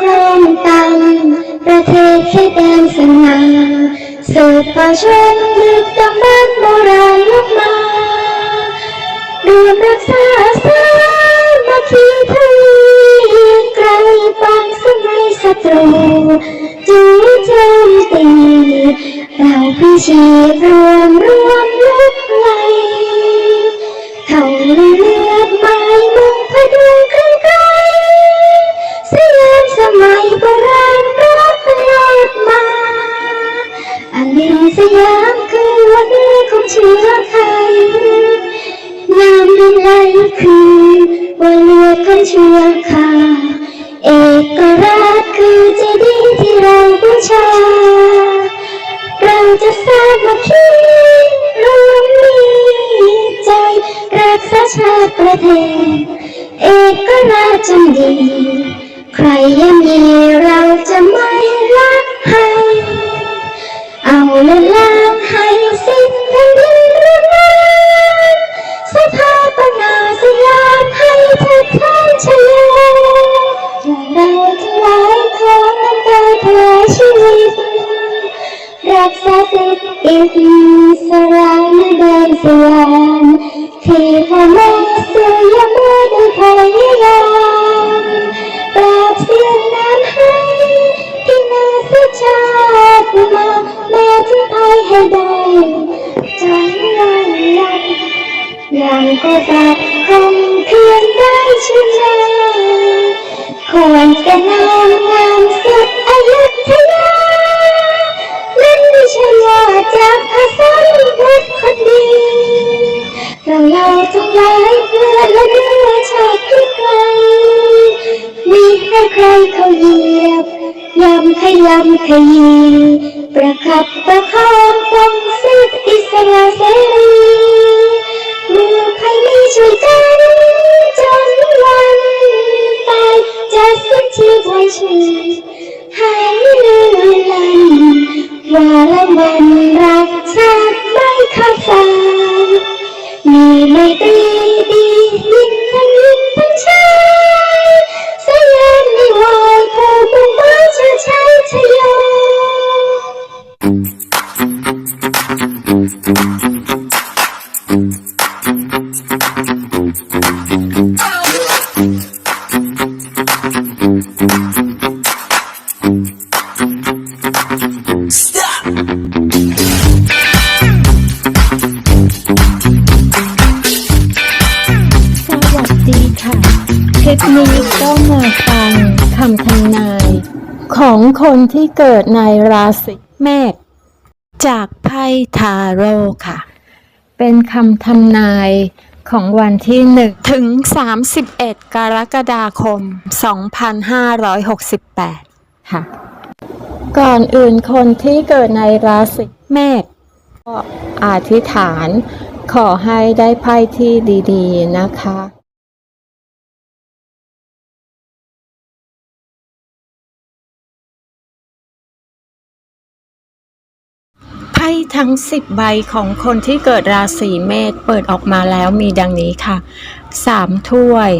ครองตังประเทศแค่แดนสง่าสืบป่าชนดึกดำบรรพ์โบราณลุกมารวมรักษาสามัคคีทวีไกลปองสมัยศัตรูจูโจมตีเราพิชีพรวมร ชื้อไทยามดินไหลคือวันเลือดของเชื้อคาเอกราชคือเจดีย์ที่เราบูชา เราจะสามัคคีรวมมีใจรักษาชาติประเทศ เอกราชจำดี ใครยังมีเราจะไม่รักให้ เอาละลาให้สิ้นแผ่นดินามให้เทิดทานชโยอย่าเราทั้งหลายขอน้ำตาถวายชีวิต รักษาสิทธิอิสระในแดนสยามที่พ่อแม่สื่อยามไม่ได้พยายามปราบเสียงน้ำให้ที่นาสชาติมาแม้ถึงภัยให้ได้จนวันยังยังก็จะ คงเพียงได้ชนะควรจะนามงามสุดอายุธยานั่นไม่ใช่ว่าจากภาษาพุทธคนดี เราเราทั้งหลายเพื่อและเนื้อชาติที่ไกลมีให้ใครเขาเหยียบยำขยำขยีประคับประคองปองสิทธิอิสระเสรี เมื่อใครมีช่วยกัน จนวันตายจะสิ้นชีไว้ชีหายเลือนลันว่าละมันรักชาติไม่ขาดสายมีไม่ตรีดียิ่งทั้งยิ่งทั้งชา นี้ก็มาฟังคำทำนาย ของคนที่เกิดในราศีเมษจากไพ่ทาโร่ค่ะ เป็นคำทำนายของวันที่1ถึง 31 กรกฎาคม 2568 ค่ะ ก่อนอื่นคนที่เกิดในราศีเมษก็อธิษฐานขอให้ได้ไพ่ที่ดี ๆ นะคะ ไพ่ทั้ง 10 ใบของคนที่เกิดราศีเมษเปิดออกมาแล้วมีดังนี้ค่ะ 3 ถ้วย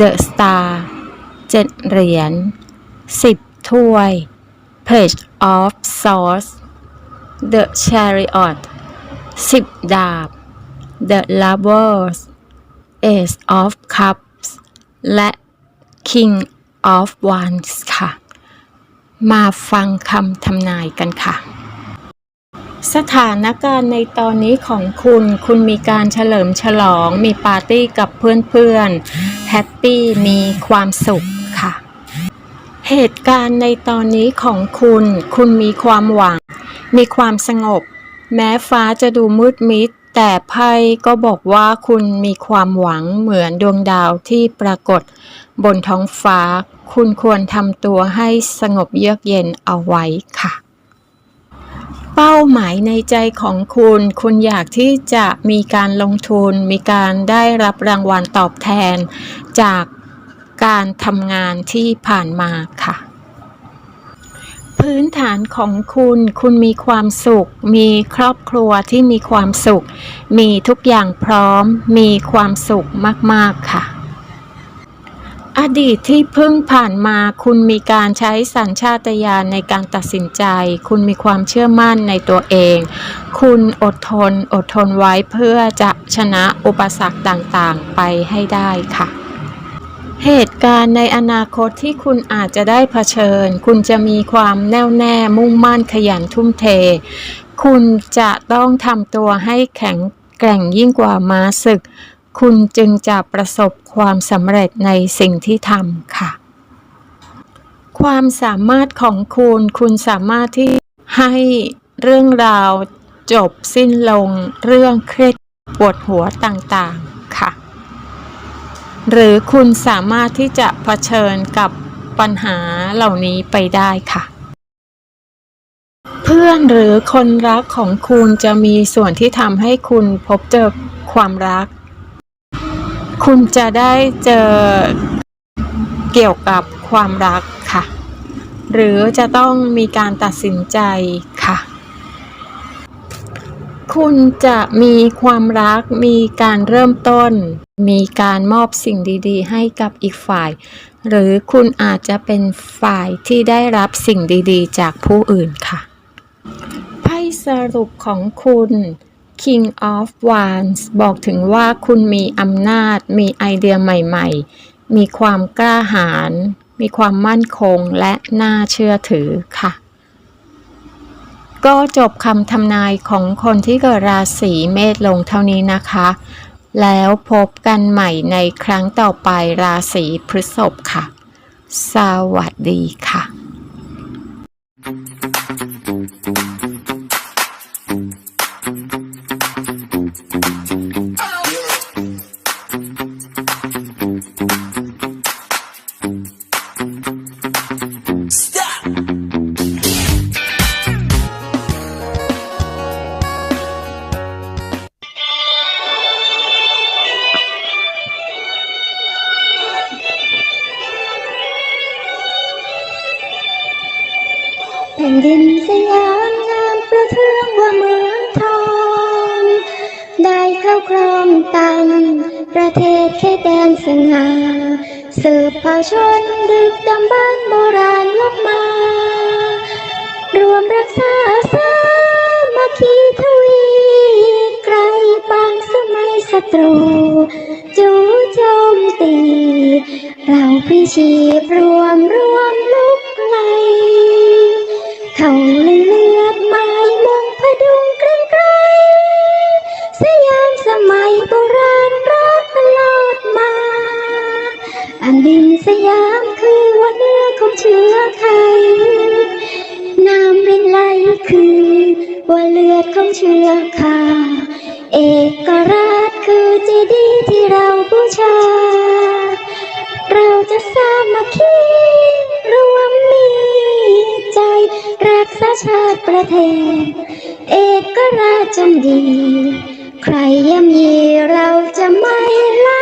The Star 7 เหรียญ 10 ถ้วย Page of Swords The Chariot 10 ดาบ The Lovers Ace of Cups และ King of Wands ค่ะ มาฟังคำทำนายกันค่ะ สถานการณ์ในตอนนี้ของคุณ คุณมีการเฉลิมฉลอง มีปาร์ตี้กับเพื่อนๆ แฮปปี้ มีความสุขค่ะ เหตุการณ์ในตอนนี้ของคุณ คุณมีความหวัง มีความสงบ แม้ฟ้าจะดูมืดมิด แต่ไพ่ก็บอกว่าคุณมีความหวังเหมือนดวงดาวที่ปรากฏ บนท้องฟ้า คุณควรทำตัวให้สงบเยือกเย็นเอาไว้ค่ะ เป้าหมายในใจของคุณ คุณอยากที่จะมีการลงทุน มีการได้รับรางวัลตอบแทน จากการทำงานที่ผ่านมาค่ะ พื้นฐานของคุณ คุณมีความสุข มีครอบครัวที่มีความสุข มีทุกอย่างพร้อม มีความสุขมาก ๆ ค่ะ อดีตที่เพิ่งผ่านมาคุณมีการใช้สัญชาตญาณในการตัดสินใจ คุณมีความเชื่อมั่นในตัวเอง คุณอดทนอดทนไว้เพื่อจะชนะอุปสรรคต่างๆ ไปให้ได้ค่ะ เหตุการณ์ในอนาคตที่คุณอาจจะได้เผชิญ คุณจะมีความแน่วแน่มุ่งมั่นขยันทุ่มเท คุณจะต้องทำตัวให้แข็งแกร่งยิ่งกว่าม้าศึก คุณจึงจะประสบความสำเร็จในสิ่งที่ทำค่ะ ความสามารถของคุณ คุณสามารถที่ให้เรื่องราวจบสิ้นลงเรื่องเครียดปวดหัวต่างๆค่ะ หรือคุณสามารถที่จะเผชิญกับปัญหาเหล่านี้ไปได้ค่ะ เพื่อนหรือคนรักของคุณจะมีส่วนที่ทำให้คุณพบเจอความรัก คุณจะได้เจอเกี่ยวกับความรักค่ะ หรือจะต้องมีการตัดสินใจค่ะ คุณจะมีความรัก มีการเริ่มต้น มีการมอบสิ่งดีๆ ให้กับอีกฝ่าย หรือคุณอาจจะเป็นฝ่ายที่ได้รับสิ่งดีๆ จากผู้อื่นค่ะไพ่สรุปของคุณ King of Wands บอกถึงว่าคุณมีอำนาจ มีไอเดียใหม่ๆ มีความกล้าหาญ มีความมั่นคงและน่าเชื่อถือค่ะ ก็จบคำทำนายของคนที่เกิดราศีเมษลงเท่านี้นะคะ แล้วพบกันใหม่ในครั้งต่อไปราศีพฤษภค่ะ สวัสดีค่ะ เข้าครองตังประเทศเขตแดนสง่าสืบเผ่าชนดึกดำบรรพ์โบราณลบมา รวมรักษาสามัคคีทวีไกลปางสมัยศัตรู จู่โจมตี เราพิชีพรวมรู้ ว่าเลือดของเชื้อข้าเอกราชคือเจดีย์ที่เราบูชา เราจะสามัคคีรวมมีใจ รักษาชาติประเทศ เอกราชจงดี ใครย่ำยีเราจะไม่ละ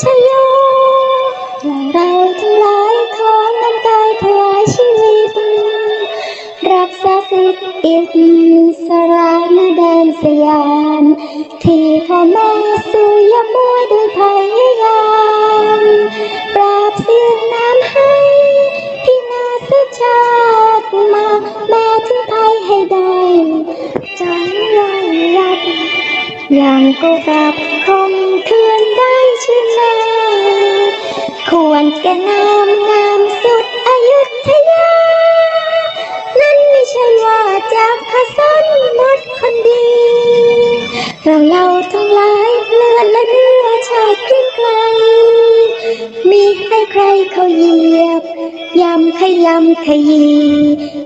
ชโยและเราทั้งหลายขอน้ำกายถวายชีวิต รักษาสิทธิอิสระในแดนสยาม ที่พ่อแม่สู้ยมวยด้วยพยายามปราบเสียงน้ำให้ที่นาสชาติมา แม่ถึงไทยให้ได้จนยอมรับอย่างก็กลับคมเคืนได้ ชื่อนาควรแก่นามงามสุดอายุธยา นั่นไม่ใช่ว่าจากพระสันมดคนดี เราเราทั้งหลายเลือดและเนื้อชาติไกลมีให้ใครเขาเหยียบยำขยำขยี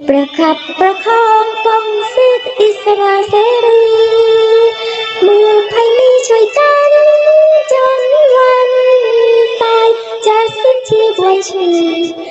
ประคับประคองปองสิทธิอิสระเสรี เมื่อใครมีช่วยกัน change me.